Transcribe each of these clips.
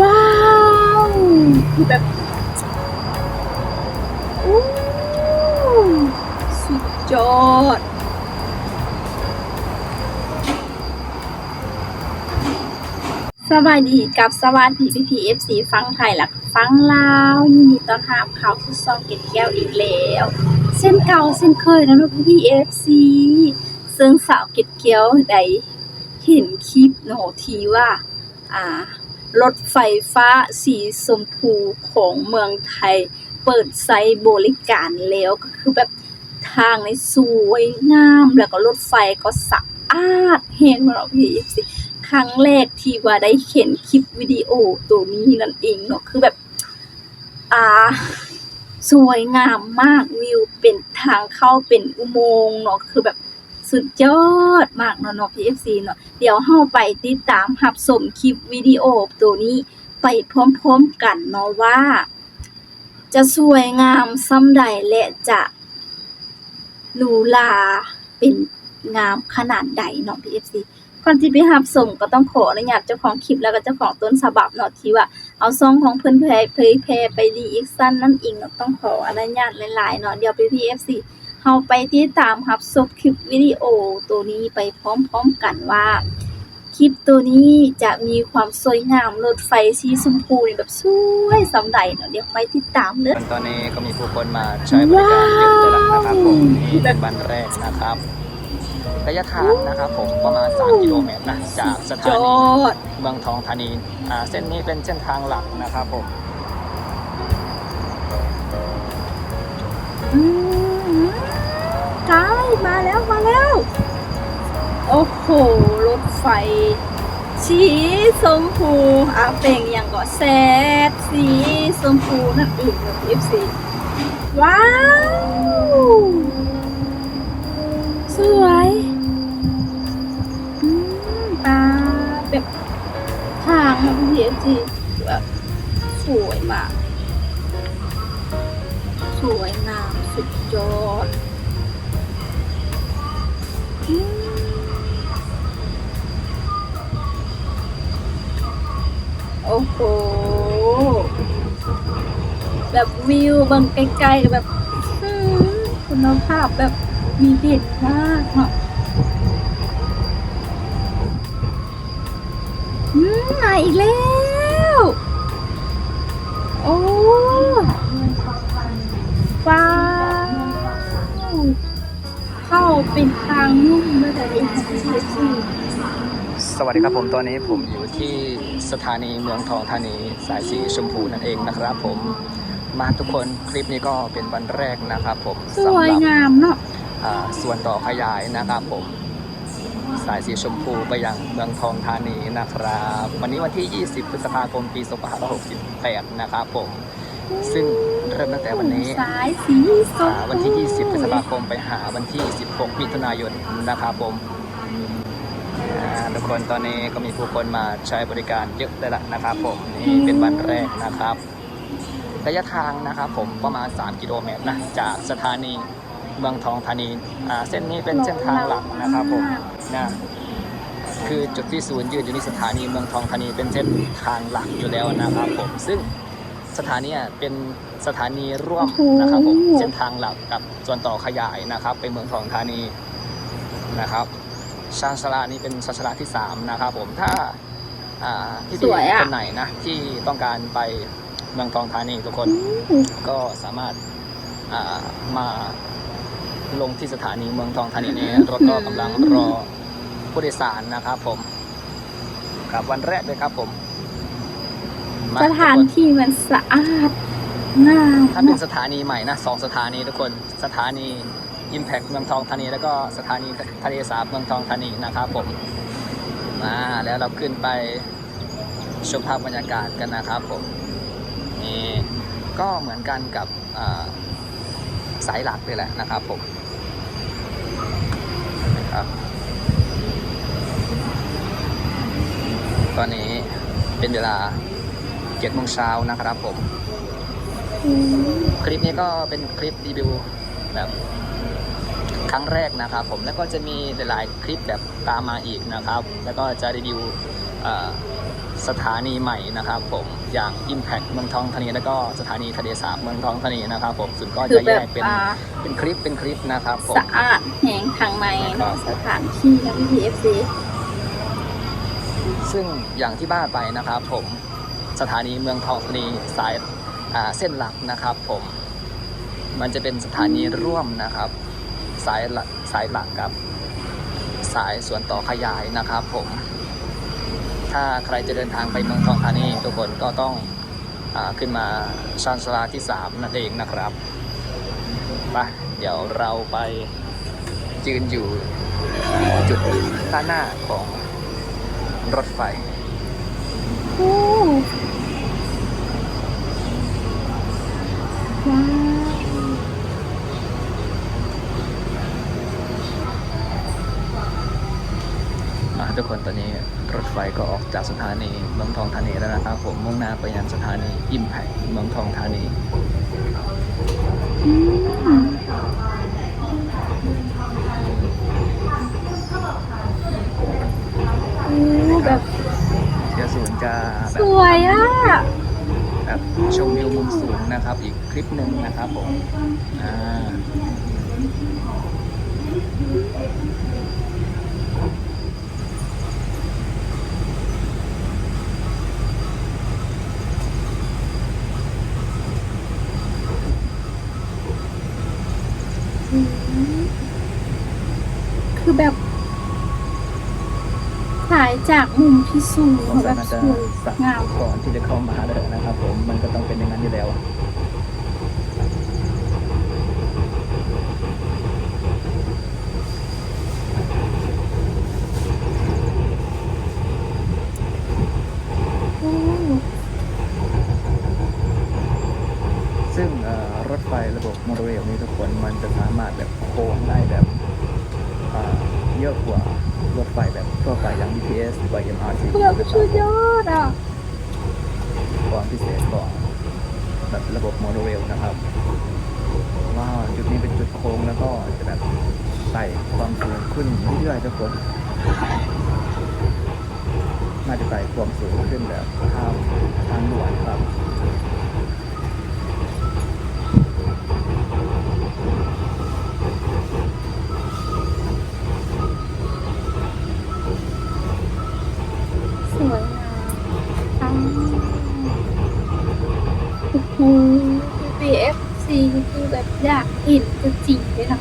ว้าวคือแบบอู้สุดยอด สวัสดีกับสวัสดีพี่พีเอฟซีฟังไทยและฟังลาวยินดีต้อนรับเขาสู่ซองเก็ดแก้วอีกแล้ว เส้นเก่าเส้นเคยนะลูกพี่เอฟซีซึ่งสาวเก็ดแก้วได้เห็นคลิปโนทีว่า อ่า รถไฟฟ้าสีชมพูของเมืองไทย เปิดไซต์บริการแล้วก็คือแบบทางในสวยงามแล้วก็รถไฟก็สะอาดเห็นมาเราพี่เอฟซีครั้งแรกที่ว่าได้เห็นคลิปวิดีโอตัวนี้นั่นเองเนาะคือแบบ อ่า สวยงามมากวิวเป็นทางเข้าเป็นอุโมงค์เนาะคือแบบ สุดยอดมากเนาะเนาะ PFC เนาะเดี๋ยวเฮาไปติดตามรับชมคลิปวิดีโอตัวนี้ไปพร้อมๆกันเนาะว่า จะสวยงามซ้ำใดและจะหรูหราเป็นงามขนาดใดเนาะ PFC ก่อนที่ไปรับส่งก็ต้องขออนุญาตเจ้าของคลิปแล้วก็เจ้าของต้นฉบับเนาะที่ว่าเอาซองของเพิ่นเผยเผยแพร่ไปดีอีกสั้นนั่นเองเนาะต้องขออนุญาตหลายๆเนาะเดี๋ยวไป PFC เฮาไปติดตามรับชมคลิปวิดีโอตัวนี้ไปพร้อมๆกันว่า คลิปตัวนี้จะมีความสวยงามรถไฟสีชมพูนี่แบบสวยสำใดเนาะเดี๋ยวไปติดตามเด้อตอนนี้ก็มีผู้คนมาใช้บริการเยอะเลยนะครับผมนี่เป็นวันแรกนะครับระยะทางนะครับผมประมาณ 3 กิโลเมตรนะจากสยถานีอดเมืองทองธานีอ่าเส้นนี้เป็นเส้นทางหลักนะครับผมอืม กายมาแล้วมาแล้ว โอ้โห รถไฟ สีชมพูอะเป่งอย่างก็แซดสีชมพูนั่นเองนะพีซีว้าว สวยอืมตาแบบทางนะพีเอฟซีแบบสวยมาก สวยงามสุดยอด แบบวิวบางไกลๆแบบคุณภาพแบบมีเด็ดมากเนาะอืมมาอีกแล้ว โอ้ว้าวเข้าเป็นทางนุ่มเลยแต่ยังไม่ใช่สิสวัสดีครับผมตอนนี้ผมอยู่ที่สถานีเมืองทองธานีสายสีชมพูนั่นเองนะครับผม มาทุกคนคลิปนี้ก็เป็นวันแรกนะครับผมสสำหวยรับงามเนาะอ่าส่วนต่อขยายนะครับผม สายสีชมพูไปยังเมืองทองธานีนะครับ วันนี้วันที่ 20 พฤษภาคม ปี2568 นะครับผม ซึ่งเริ่มตั้งแต่วันนี้สายสีส้มอ่าวันที่ 20 พฤษภาคมไปหาวันที่ 16 มิถุนายนนะครับผมอ่าทุกคนตอนนี้ก็มีผู้คนมาใช้บริการเยอะเลยละนะครับผมนี่เป็นวันแรกนะครับ ระยะทางนะครับผมประมาณ 3 กิโลเมตรนะจากสถานีเมืองทองธานีอ่าเส้นนี้เป็นเส้นทางหลักนะครับผมนะคือจุดที่ศูนย์ยืนอยู่ที่สถานีเมืองทองธานีเป็นเส้นทางหลักอยู่แล้วนะครับผมซึ่งสถานีอะเป็นสถานีร่วมนะครับผมเส้นทางหลักกับส่วนต่อขยายนะครับ ไปเมืองทองธานีนะครับชานชาลานี้เป็นชานชาลาที่สามนะครับผมถ้าอ่าพี่สวยอะคนไหนนะที่ต้องการไป เมืองทองธานีทุกคนอืมก็สามารถอ่ามาลงที่สถานีเมืองทองธานีนี้รถก็กำลังรอผู้โดยสารนะครับผมครับวันแรกเลยครับผมมสถานทุกคที่มันสะอาดงามถ้าเป็นเนาะสถานีใหม่นะสองสถานีทุกคนสถานี Impact เมืองทองธานี แล้วก็สถานีทะเลสาบเมืองทองธานีนะครับผมมาแล้วเราขึ้นไปชมภาพบรรยากาศกันนะครับผม นี่ก็เหมือนกันกับสายหลักเลยแหละนะครับผมนะครับตอนนี้เป็นเวลาเจ็ดโมงเช้านะครับผมมคลิปนี้ก็เป็นคลิปรีวิวแบบครั้งแรกนะครับผมแล้วก็จะมีหลายๆคลิปแบบตามมาอีกนะครับ แล้วก็จะรีวิวอ สสถานีใหม่นะครับผมอย่าง Impact เมืองทองธานีแล้วก็สถานีทะเลสาบเมืองทองธานีนะครับผมส่วนก็คือจะแบแยบกเป็นอ่าเป็นคลิปเป็นคลิปนะครับผมสะอาดแหงทางในเนาะสถานที่นะพี่พีเอฟซีซึ่งอย่างที่บ้านไปนะครับผมสถานีเมืองทองธานีสายอ่าเส้นหลักนะครับผมมันจะเป็นสถานีร่วมนะครับ สายหลักสายหลักกับสายส่วนต่อขยายนะครับผม ถ้าใครจะเดินทางไปเมืองทองธานีทุกคนก็ต้องอขึ้นมาชานชาลาที่ 3 นั่นเองนะครับไปเดี๋ยวเราไปยืนอยู่จุดด้านหน้าของรถไฟว้าว อะทุกคนตอนนี้รถไฟก็ออกจากสถานีเมืองทองธานีแล้วนะครับ ผมมุ่งหน้าไปยังสถานีอิมแพคเมืองทองธานีอืมโอ้แบบเดี๋ยวศูนย์จะแบสบวยอะแบบชมวิวมุมสูงนะครับ อีกคลิปหนึ่งนะครับผมอ่า คือแบบถ่าย จากมุมที่สูงแบบสวยงาม ก่อนที่จะเข้ามาเลยนะครับผมมันก็ต้องเป็นอย่างนั้นอยู่แล้ว โอ้ ซึ่งเอ่อรถไฟระบบโมโนเรลนี้ทุกคนมันจะสามารถแบบโค้งได้แบบอ่าเยอะกว่ารถไฟแบบทั่วไปอย่าง BTS หรือว่า MRT คือ แบบสุดยอดอะความพิเศษของแบบระบบโมโนเรลนะครับว้าวจุดนี้เป็นจุดโค้งแล้วก็จะแบบไต่ความสูงขึ้นเรื่อยๆทุกคนน่าจะไต่ความสูงขึ้นแบบทางทางด่วนครับ อยากเห็นตัวจริงเลยนะ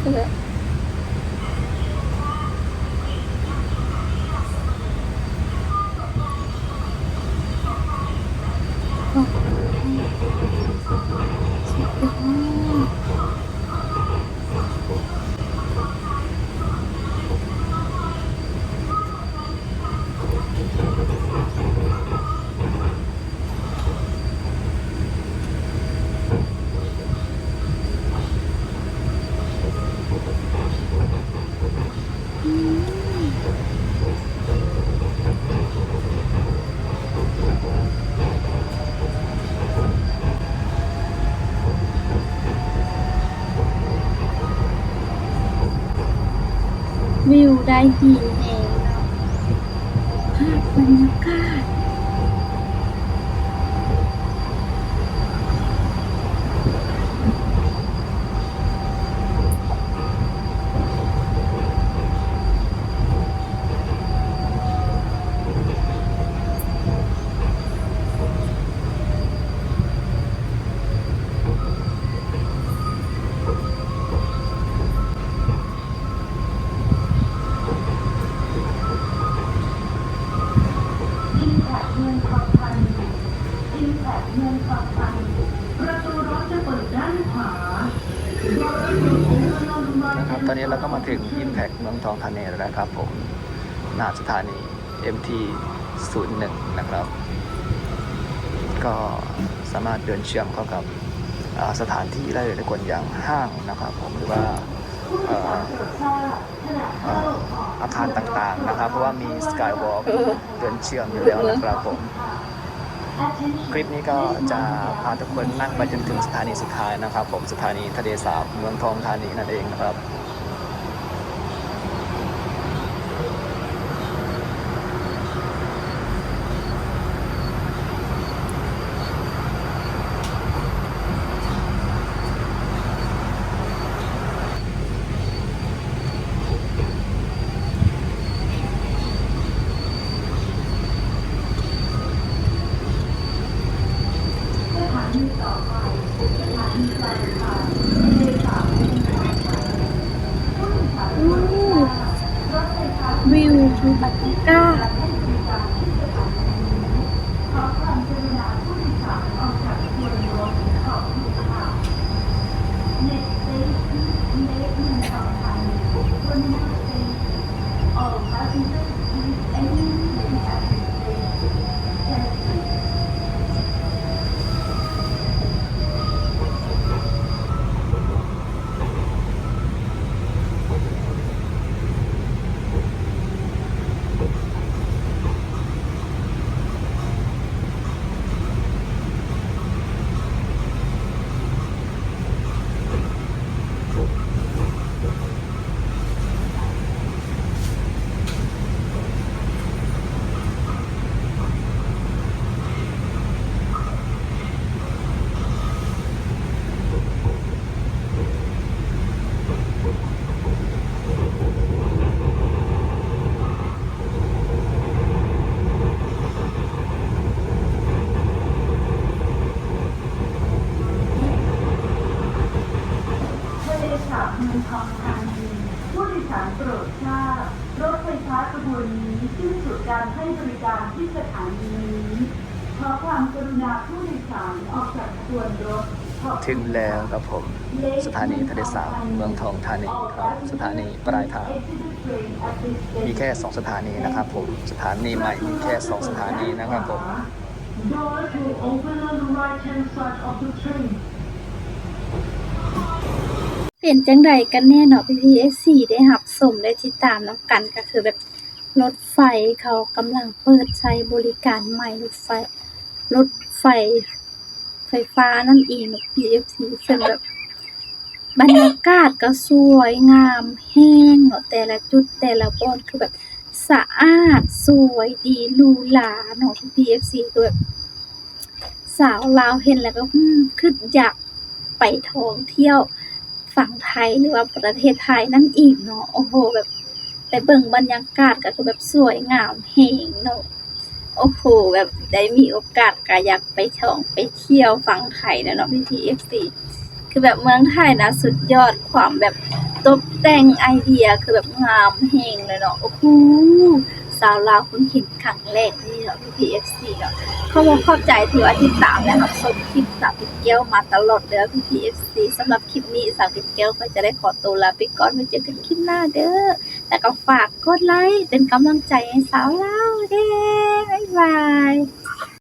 คือแบบโอ้โหสุดยอด วิวได้ดีเองเนาะภาพบรรยากาศ นะครับตอนนี้เราก็มาถึง Impact เมืองทองธานีแล้วนะครับผม หน้าสถานี MT 01นะครับ ก็สามารถเดินเชื่อมเข้ากับสถานที่ได้เลยทุกคนอย่างห้างนะครับ ผมหรือว่าอาคารต่างๆนะครับ เพราะว่ามีสกายวอล์กเออเดินเชื่อมอยู่แล้วนะครับผม คลิปนี้ก็จะพาทุกคนนั่งไปจนถึงสถานีสุดท้ายนะครับ ผมสถานีทะเลสาบเมืองทองธานีนั่นเองนะครับ วิวทูบัตก้า ทะเลสาบเมืองทองธานีผู้โดยสารโปรดทราบรถไฟฟ้าขบวนนี้สิ้นสุดการให้บริการที่สถานีนี้ขอความกรุณาผู้โดยสารออกจากขบวนรถถึงแล้วครับผม สถานีทะเลสาบเมืองทองธานีครับ สถานีปลายทาง มีแค่ 2 สถานีนะครับผม สถานีใหม่มีแค่ 2 สถานีนะครับผม Doors will open on the right hand side of the train. เป็นจังใดกันแน่เนาะพี่พีเอสี่ได้หับสมได้ติดตามแล้วกันก็คือแบบรถไฟเขากำลังเปิดใช้บริการใหม่รถไฟรถไฟ ไฟฟ้านั่นเองเนาะ PFC ซึ่งแบบบรรยากาศก็สวยงามแห้งเนาะแต่ละจุดแต่ละบอนคือแบบสะอาดสวยดีหรูหราเนาะ PFC คือแบบสาวลาวเห็นแล้วก็อืมคืออยากไปท่องเที่ยว ฝั่งไทยหรือว่าประเทศไทยนั่นเองเนาะโอ้โหแบบไปเบิ่งบรรยากาศก็คือแบบสวยงามแหงเนาะโอ้โหแบบได้มีโอกาสก็อยากไปท่องไปเที่ยวฝั่งไทยนะเนาะพี่ทีเอฟซีคือแบบเมืองไทยนะสุดยอดความแบบตกแต่งไอเดียคือแบบงามแหงเลยเนาะโอ้โห สาวลาวเพิ่งเห็นครั้งแรกนี่เหรอพี่พีเอฟซีเหรอเข้ามาเข้าใจที่ว่าที่สามและรับชมคลิปสาวติดเกี้ยวมาตลอดเด้อพี่พีเอฟซีสำหรับคลิปนี้สาวติดเกี้ยวก็จะได้ขอตัวลาไปก่อนไว้เจอกันคลิปหน้าเด้อแต่ก็ฝากกดไลค์เป็นกำลังใจให้สาวเล่าเด้บ๊ายบาย